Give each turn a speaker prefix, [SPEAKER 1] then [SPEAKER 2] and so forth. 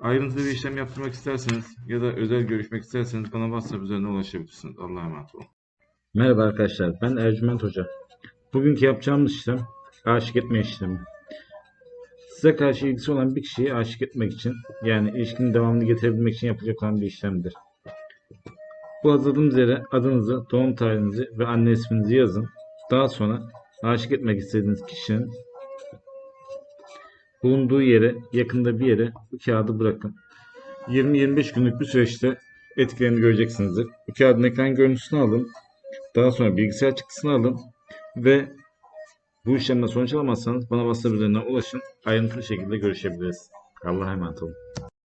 [SPEAKER 1] Ayrıntılı bir işlem yaptırmak isterseniz ya da özel görüşmek isterseniz bana WhatsApp üzerinden ulaşabilirsiniz. Allah'a emanet olun.
[SPEAKER 2] Merhaba arkadaşlar, ben Ercüment Hoca. Bugünkü yapacağımız işlem aşık etme işlemi. Size karşı ilgisi olan bir kişiyi aşık etmek için, yani ilişkinin devamını getirebilmek için yapılacak olan bir işlemdir. Bu hazırladığımız yere adınızı, doğum tarihinizi ve anne isminizi yazın. Daha sonra aşık etmek istediğiniz kişinin bulunduğu yere, yakında bir yere bu kağıdı bırakın. 20-25 günlük bir süreçte etkilerini göreceksinizdir. Bu kağıdın ekran görüntüsünü alın. Daha sonra bilgisayar çıktısını alın ve bu işlemden sonuç alamazsanız bana WhatsApp üzerinden ulaşın. Ayrıntılı şekilde görüşebiliriz. Allah'a emanet olun.